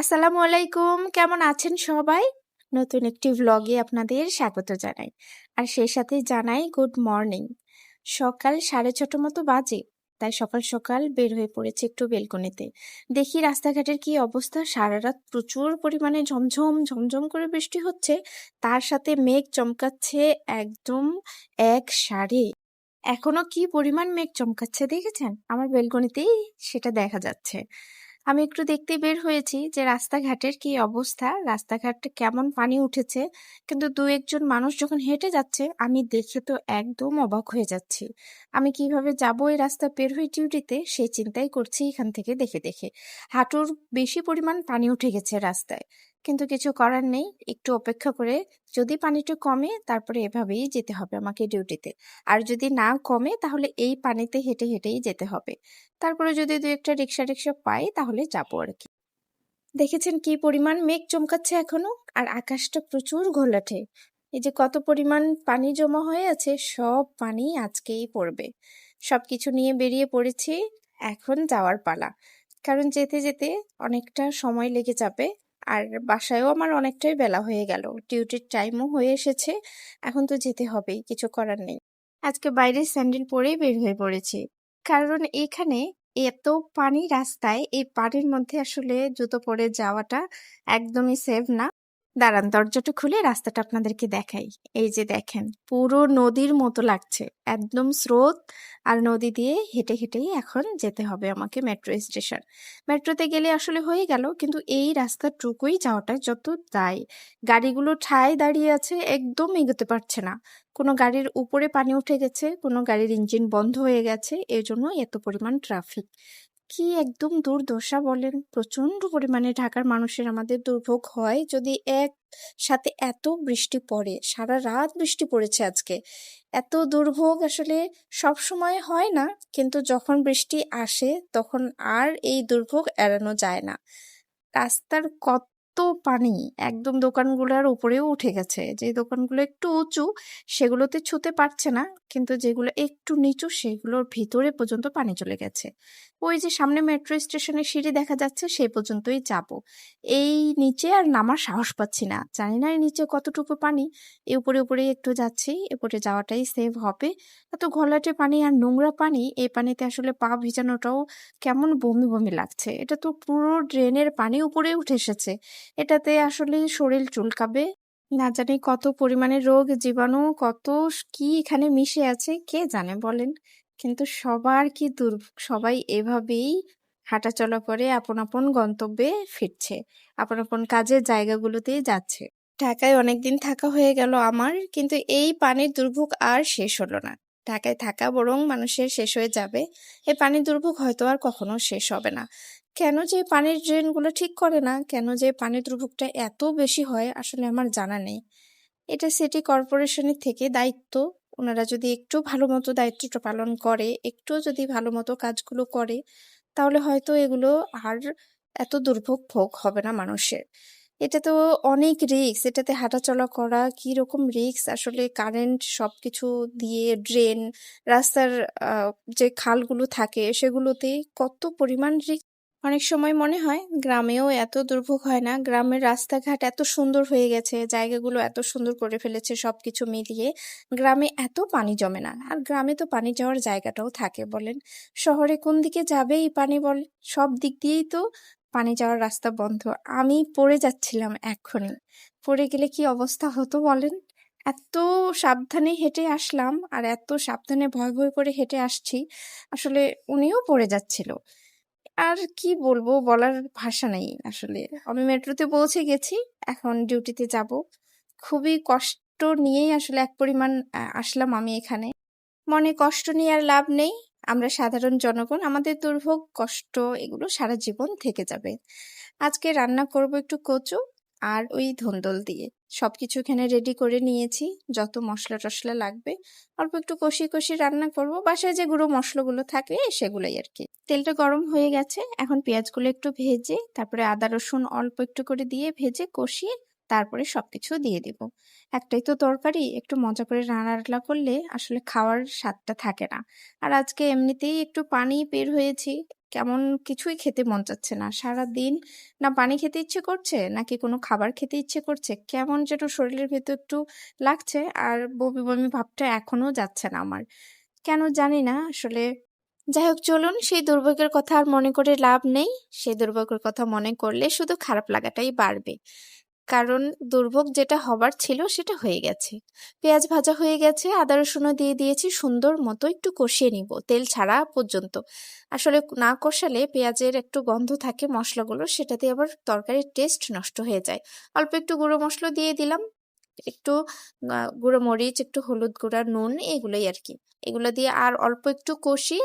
আসসালামু আলাইকুম। কেমন আছেন সবাই? নতুন একটি ভ্লগে আপনাদের স্বাগত জানাই। আর সেই সাথে জানাই গুড মর্নিং সকাল সাড়ে ছটা মতো বাজে, তাই সকাল সকাল বের হয়ে পড়েছে একটু বেলকনিতে। দেখি রাস্তাঘাটের কি অবস্থা? সারা রাত প্রচুর পরিমাণে ঝমঝম ঝমঝম করে বৃষ্টি হচ্ছে। তার সাথে মেঘ চমকাচ্ছে একদম এক সাড়ে এখনও কি পরিমাণ মেঘ চমকাচ্ছে দেখেছেন? আমার বেলকনিতেই সেটা দেখা যাচ্ছে। আমি একটু দেখতে বের হয়েছি যে রাস্তাঘাটের কি অবস্থা, রাস্তাঘাট কেমন পানি উঠেছে। কিন্তু দু একজন মানুষ যখন হেঁটে যাচ্ছে, আমি দেখে তো একদম অবাক হয়ে যাচ্ছি। আমি কীভাবে যাব এই রাস্তা বের হয়ে ডিউটিতে? সেই চিন্তাই করছি এখান থেকে দেখে দেখে। হাঁটুর বেশি পরিমাণ পানি উঠে গেছে রাস্তায়। কিন্তু কিছু করার নেই। একটু অপেক্ষা করে যদি পানিটা কমে, তারপরে এভাবেই যেতে হবে আমাকে ডিউটিতে আর যদি না কমে, তাহলে এই পানিতে হেঁটে হেঁটেই যেতে হবে। তারপরে যদি দু একটা রিক্সা টিক্সা পাই, তাহলে যাব আর কি। দেখেছেন কি পরিমাণ মেঘ চমকাচ্ছে এখনও? আর আকাশটা প্রচুর ঘোলাটে। এই যে কত পরিমাণ পানি জমা হয়ে আছে, সব পানি আজকেই পড়বে। সব কিছু নিয়ে বেরিয়ে পড়েছি, এখন যাওয়ার পালা। কারণ যেতে যেতে অনেকটা সময় লেগে যাবে। আর বাসায়ও আমার অনেকটাই বেলা হয়ে গেল। ডিউটির টাইমও হয়ে এসেছে। এখন তো যেতে হবেই, কিছু করার নেই। আজকে বাইরে স্যান্ডেল পরেই বের হয়ে পড়েছি। কারণ এখানে এত পানি রাস্তায়, এই পানির মধ্যে আসলে জুতো পরে যাওয়াটা একদমই সেভ না। দাঁড়ান, দরজাটা খুলে রাস্তাটা আপনাদেরকে দেখাই। এই যে দেখেন, পুরো নদীর মতো লাগছে। একদম স্রোত আর নদী দিয়ে হেঁটে হেঁটেই এখন যেতে হবে আমাকে মেট্রো স্টেশন। মেট্রোতে গেলে আসলে হয়ে গেল, কিন্তু এই রাস্তাটুকুই যাওয়াটা যত দায়। গাড়িগুলো ঠায় দাঁড়িয়ে আছে, একদম এগোতে পারছে না। কোনো গাড়ির উপরে পানি উঠে গেছে, কোনো গাড়ির ইঞ্জিন বন্ধ হয়ে গেছে এই জন্য এত পরিমাণ ট্রাফিক। কি একদম দুর্দশা বলেন? প্রচণ্ড পরিমাণে ঢাকার মানুষের আমাদের দুর্ভোগ হয় যদি এক সাথে এত বৃষ্টি পড়ে, সারা রাত বৃষ্টি পড়েছে আজকে। এত দুর্ভোগ আসলে সব সময় হয় না, কিন্তু যখন বৃষ্টি আসে তখন আর এই দুর্ভোগ এড়ানো যায় না। রাস্তার কত পানি। একদম দোকানগুলোর উপরেও উঠে গেছে। যে দোকানগুলো একটু উঁচু, সেগুলোতে ছুতে পারছে না। কিন্তু যেগুলো একটু নিচু, সেগুলোর ভিতরে পর্যন্ত পানি চলে গেছে। ওই যে সামনে মেট্রো স্টেশনের সিঁড়ি দেখা যাচ্ছে সেই পর্যন্তই যাব। এই নিচে আর নামার সাহস পাচ্ছি না। জানি না নিচে কতটুকু পানি। এ উপরে উপরে একটু যাচ্ছি। উপরে যাওয়াটাই সেভ হবে। এত ঘোলাটে পানি আর নোংরা পানি, এই পানিতে আসলে পা ভিজানোটাও কেমন বমি বমি লাগছে। এটা তো পুরো ড্রেনের পানি উপরে উঠে এসেছে। এটাতে আসলে শরীর চুলকাবে। না জানি কত পরিমাণে রোগ, জীবাণু, কত কি এখানে মিশে আছে, কে জানে বলেন? কিন্তু সবার কি দুর্ভোগ সবাই এভাবেই হাঁটাচলা করে আপন আপন গন্তব্যে ফিরছে, আপন আপন কাজের জায়গাগুলোতেই যাচ্ছে। ঢাকায় অনেকদিন থাকা হয়ে গেল আমার, কিন্তু এই পানির দুর্ভোগ আর শেষ হলো না। ঢাকায় থাকা বরং মানুষের শেষ হয়ে যাবে। এই পানির দুর্ভোগ হয়তো আর কখনো শেষ হবে না। কেন যে পানির ড্রেনগুলো ঠিক করে না? কেন যে পানির দুর্ভোগটা এত বেশি হয়? আসলে আমার জানা নেই। এটা সিটি কর্পোরেশনের থেকে দায়িত্ব। ওনারা যদি একটু ভালো মতো দায়িত্বটা পালন করে, একটু যদি ভালো মতো কাজগুলো করে, তাহলে হয়তো এগুলো আর এত দুর্ভোগ ভোগ হবে না মানুষের। এটা তো অনেক রিক্স এটাতে হাঁটাচলা করা কি রকম রিস্ক আসলে কারেন্ট সব কিছু দিয়ে ড্রেন, রাস্তার যে খালগুলো থাকে, সেগুলোতে কত পরিমাণ রিস্ক অনেক সময় মনে হয় গ্রামেও এত দুর্ভোগ হয় না। গ্রামের রাস্তাঘাট এত সুন্দর হয়ে গেছে, জায়গাগুলো এত সুন্দর করে ফেলেছে সবকিছু মিলিয়ে। গ্রামে এত পানি জমে না, আর গ্রামে তো পানি যাওয়ার জায়গাটাও থাকে বলেন। শহরে কোন দিকে যাবে এই পানি বল, সব দিক দিয়েই তো পানি যাওয়ার রাস্তা বন্ধ। আমি পড়ে যাচ্ছিলাম এখনই পড়ে গেলে কি অবস্থা হতো বলেন? এত সাবধানে হেঁটে আসলাম আর এত সাবধানে ভয় ভয় করে হেঁটে আসছি। আসলে উনিও পড়ে যাচ্ছিল। আর কি বলব বলার ভাষা নেই আসলে। আমি মেট্রোতে পৌঁছে গেছি, এখন ডিউটিতে যাব। খুবই কষ্ট নিয়েই আসলে এক পরিমাণ আসলাম আমি এখানে। মনে কষ্ট নিয়ে আর লাভ নেই, আমরা সাধারণ জনগণ, আমাদের দুর্ভোগ, কষ্ট, এগুলো সারা জীবন থেকে যাবে। আজকে রান্না করব একটু কচু আর ওই ধন্দল দিয়ে। সবকিছু এখানে রেডি করে নিয়েছি। যত মশলা টশলা লাগবে, অল্প একটু কষি কষি রান্না করব। বাসায় যে গুঁড়ো মশলাগুলো থাকে, সেগুলোই আর কি। তেলটা গরম হয়ে গেছে। এখন পেঁয়াজগুলো একটু ভেজে, তারপরে আদা, রসুন অল্প একটু করে দিয়ে ভেজে কষিয়ে তারপরে সবকিছু দিয়ে দিব। একটাই তো তরকারি, একটু মজা করে রান্না করলে আসলে খাওয়ার স্বাদটা থাকে না। আর আজকে এমনিতেই একটু পানি বের হয়েছি। কেমন কিছুই খেতে মন চাচ্ছে না। সারাদিন না পানি খেতে ইচ্ছে করছে, নাকি কোনো খাবার খেতে ইচ্ছে করছে? কেমন যেন শরীরের ভেতর একটু লাগছে, আর বমি বমি ভাবটা এখনও যাচ্ছে না আমার। কেন জানি না, আসলে যাই হোক, চলুন সেই দুর্ভোগের কথা আর মনে করে লাভ নেই। সেই দুর্ভোগের কথা মনে করলে শুধু খারাপ লাগাটাই বাড়বে। কারণ দুর্ভোগ যেটা হবার ছিল সেটা হয়ে গেছে। পেঁয়াজ ভাজা হয়ে গেছে, আদা রসুনও দিয়ে দিয়েছি, সুন্দর মতো একটু কষিয়ে নিব, তেল ছাড়া পর্যন্ত। আসলে না কষালে পেঁয়াজের একটু গন্ধ থাকে মশলাগুলো, সেটাতে আবার তরকারির টেস্ট নষ্ট হয়ে যায়। অল্প একটু গুঁড়ো মশলা দিয়ে দিলাম, একটু গুঁড়ো মরিচ, একটু হলুদ গুঁড়া, নুন, এগুলোই আর কি। এগুলো দিয়ে আর অল্প একটু কষি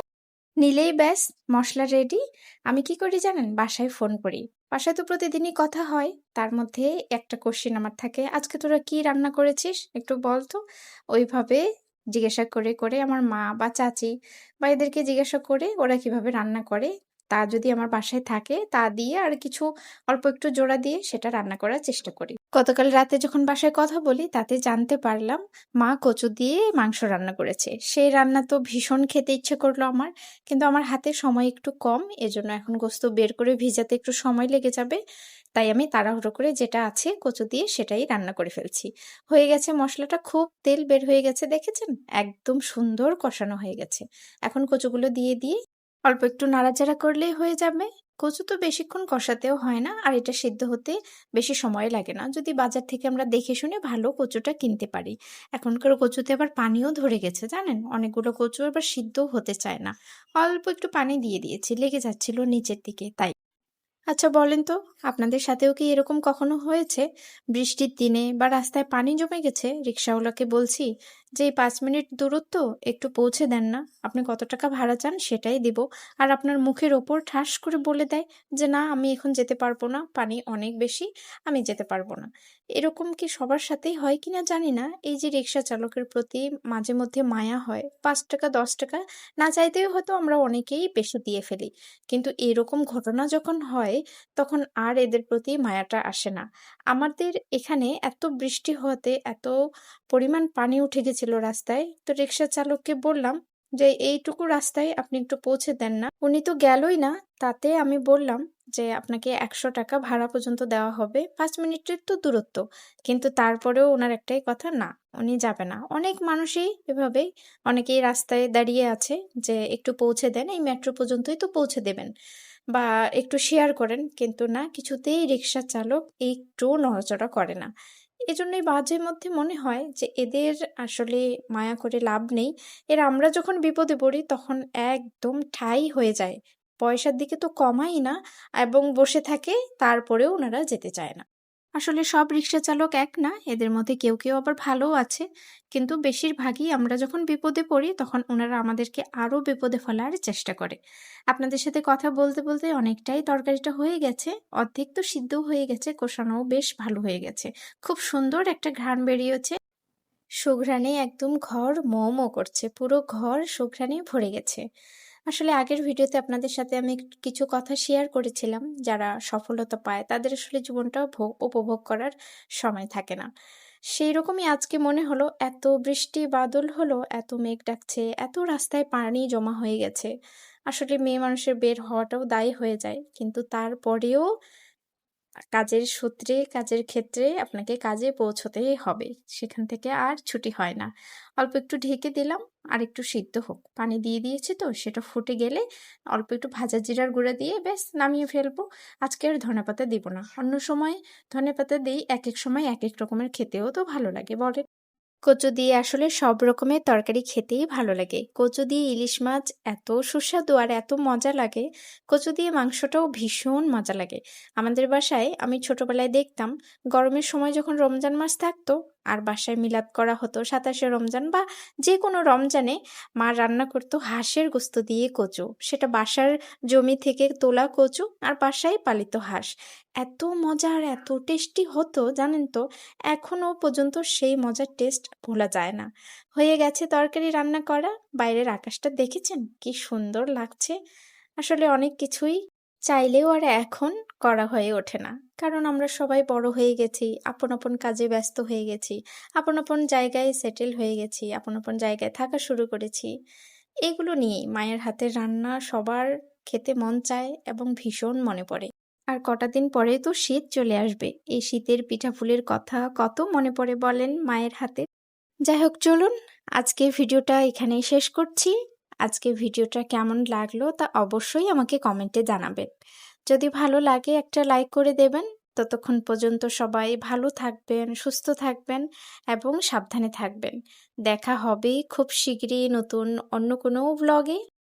নিলেই ব্যাস, মশলা রেডি আমি কি করি জানেন? বাসায় ফোন করি। বাসায় তো প্রতিদিনই কথা হয়। তার মধ্যে একটা কোশ্চেন আমার থাকে, আজকে তোরা কি রান্না করেছিস? একটু বল তো। ওইভাবে জিজ্ঞাসা করে করে আমার মা বা চাচি বা এদেরকে জিজ্ঞাসা করে ওরা কীভাবে রান্না করে। তা যদি আমার বাসায় থাকে, তা দিয়ে আর কিছু অল্প একটু জোড়া দিয়ে সেটা রান্না করার চেষ্টা করি। গতকাল রাতে যখন বাসায় কথা বলি, তাতে জানতে পারলাম মা কচু দিয়ে মাংস রান্না করেছে। সেই রান্না তো ভীষণ খেতে ইচ্ছে করল আমার, কিন্তু আমার হাতে সময় একটু কম, এজন্য এখন গোস্ত বের করে ভিজাতে একটু সময় লেগে যাবে। তাই আমি তাড়াহুড়ো করে যেটা আছে কচু দিয়ে সেটাই রান্না করে ফেলছি। হয়ে গেছে মশলাটা, খুব তেল বের হয়ে গেছে, দেখেছেন? একদম সুন্দর কষানো হয়ে গেছে। এখন কচুগুলো দিয়ে দিয়ে অল্প একটু নাড়াচাড়া করলেই হয়ে যাবে। কচু তো বেশিক্ষণ কষাতেও হয় না, আর এটা সিদ্ধ হতে বেশি সময় লাগে না। যদি বাজার থেকে আমরা দেখে শুনে ভালো কচুটা কিনতে পারি। এখনকার কচুতে আবার পানিও ধরে গেছে, জানেন? অনেকগুলো কচু আবার সিদ্ধ হতে চায় না। অল্প একটু পানি দিয়ে দিয়েছি, লেগে যাচ্ছিল নিচের দিকে, তাই। আচ্ছা বলেন তো, আপনাদের সাথেও কি এরকম কখনো হয়েছে? বৃষ্টির দিনে বা রাস্তায় পানি জমে গেছে? রিক্সাওয়ালাকে বলছি যে, এই পাঁচ মিনিট দূরত্ব একটু পৌঁছে দেন না। আপনি কত টাকা ভাড়া চান সেটাই দিব। আর আপনার মুখের ওপর ঠাস করে বলে দেয় যে, না, আমি এখন যেতে পারব না। পানি অনেক বেশি, আমি যেতে পারব না। এরকম কি সবার সাথেই হয় কি না জানি না। এই যে রিক্সা চালকের প্রতি মাঝে মধ্যে মায়া হয়। পাঁচ টাকা, দশ টাকা না চাইতেও হয়তো আমরা অনেকেই বেশি দিয়ে ফেলি। কিন্তু এরকম ঘটনা যখন হয় তখন আর এদের প্রতি মায়াটা আসে না। আমাদের এখানে এত বৃষ্টি হওয়াতে এত পরিমাণ পানি উঠে গেছিল রাস্তায়, তো রিক্সা চালককে বললাম যে, এইটুকু রাস্তায় আপনি একটু পৌঁছে দেন না। উনি তো গেলই না, তাতে আমি বললাম যে, আপনাকে একশো টাকা ভাড়া পর্যন্ত দেওয়া হবে, পাঁচ মিনিটের তো দূরত্ব। কিন্তু তারপরেও ওনার একটাই কথা, না, উনি যাবে না। অনেক মানুষই এভাবে অনেকেই রাস্তায় দাঁড়িয়ে আছে যে, একটু পৌঁছে দেন, এই মেট্রো পর্যন্তই তো পৌঁছে দেবেন। বা একটু শেয়ার করেন। কিন্তু না, কিছুতেই রিক্সা চালক একটু নড়াচড়া করে না। এজন্যই মাঝে মধ্যে মনে হয় যে, এদের আসলে মায়া করে লাভ নেই। এর আমরা যখন বিপদে পড়ি, তখন একদম ঠাই হয়ে যায়। পয়সার দিকে তো কমাই না এবং বসে থাকে, তারপরেও ওনারা যেতে চায় না। আসলে সব রিক্সা চালক এক না, এদের মধ্যে কেউ কেউ আবার ভালোও আছে। কিন্তু বেশিরভাগই আমরা যখন বিপদে পড়ি, তখন ওনারা আমাদেরকে আরও বিপদে ফেলার চেষ্টা করে। আপনাদের সাথে কথা বলতে বলতে অনেকটাই তরকারিটা হয়ে গেছে, অর্ধেক তো সিদ্ধও হয়ে গেছে, কষানোও বেশ ভালো হয়ে গেছে। খুব সুন্দর একটা ঘ্রাণ বেরিয়েছে। সুঘ্রাণে একদম ঘর মো করছে, পুরো ঘর সুঘ্রাণে ভরে গেছে। আসলে আগের ভিডিওতে আপনাদের সাথে আমি কিছু কথা শেয়ার করেছিলাম, যারা সফলতা পায় তাদের আসলে জীবনটা উপভোগ করার সময় থাকে না। সেই রকমই আজকে মনে হলো, এত বৃষ্টি বাদল হলো, এত মেঘ ডাকছে, এত রাস্তায় পানি জমা হয়ে গেছে। আসলে মেয়ে মানুষের বের হওয়াটাও দায়ী হয়ে যায়, কিন্তু তারপরেও কাজের সূত্রে, কাজের ক্ষেত্রে আপনাকে কাজে পৌঁছতেই হবে, সেখান থেকে আর ছুটি হয় না। অল্প একটু ঢেকে দিলাম আর একটু সিদ্ধ হোক। পানি দিয়ে দিয়েছি তো, সেটা ফুটে গেলে অল্প একটু ভাজা জিরার গুঁড়া দিয়ে ব্যাস নামিয়ে ফেলব। আজকে আর ধনে পাতা দিব না। অন্য সময় ধনে পাতা দিই এক এক সময় এক এক রকমের খেতেও তো ভালো লাগে, বলে। কচু দিয়ে আসলে সব রকমের তরকারি খেতেই ভালো লাগে। কচু দিয়ে ইলিশ মাছ এত সুস্বাদু আর এত মজা লাগে। কচু দিয়ে মাংসটাও ভীষণ মজা লাগে। আমাদের বাসায় আমি ছোটবেলায় দেখতাম, গরমের সময় যখন রমজান মাস থাকতো আর বাসায় মিলাদ করা হতো সাতাশে রমজান বা যে কোনো রমজানে। মা রান্না করতো হাঁসের গোস্ত দিয়ে কচু। সেটা বাসার জমি থেকে তোলা কচু আর বাসায় পালিত হাঁস। এত মজার এত টেস্টি হতো, জানেন তো? এখনও পর্যন্ত সেই মজার টেস্ট ভোলা যায় না। হয়ে গেছে তরকারি রান্না করা। বাইরের আকাশটা দেখেছেন? কি সুন্দর লাগছে। আসলে অনেক কিছুই চাইলেও আর এখন করা হয়ে ওঠে না। কারণ আমরা সবাই বড় হয়ে গেছি, আপন আপন কাজে ব্যস্ত হয়ে গেছি, আপন আপন জায়গায় সেটেল হয়ে গেছি, আপন আপন জায়গায় থাকা শুরু করেছি। এগুলো নিয়েই মায়ের হাতের রান্না সবার খেতে মন চায় এবং ভীষণ মনে পড়ে। আর কটা দিন পরেই তো শীত চলে আসবে। এই শীতের পিঠাফুলির কথা কত মনে পড়ে বলেন মায়ের হাতে? যাই হোক, চলুন আজকে ভিডিওটা এখানেই শেষ করছি। আজকে ভিডিওটা কেমন লাগল তা অবশ্যই আমাকে কমেন্টে জানাবেন। যদি ভালো লাগে একটা লাইক করে দেবেন। ততক্ষণ পর্যন্ত সবাই ভালো থাকবেন, সুস্থ থাকবেন এবং সাবধানে থাকবেন। দেখা হবে খুব শীঘ্রই নতুন অন্য কোনো ব্লগে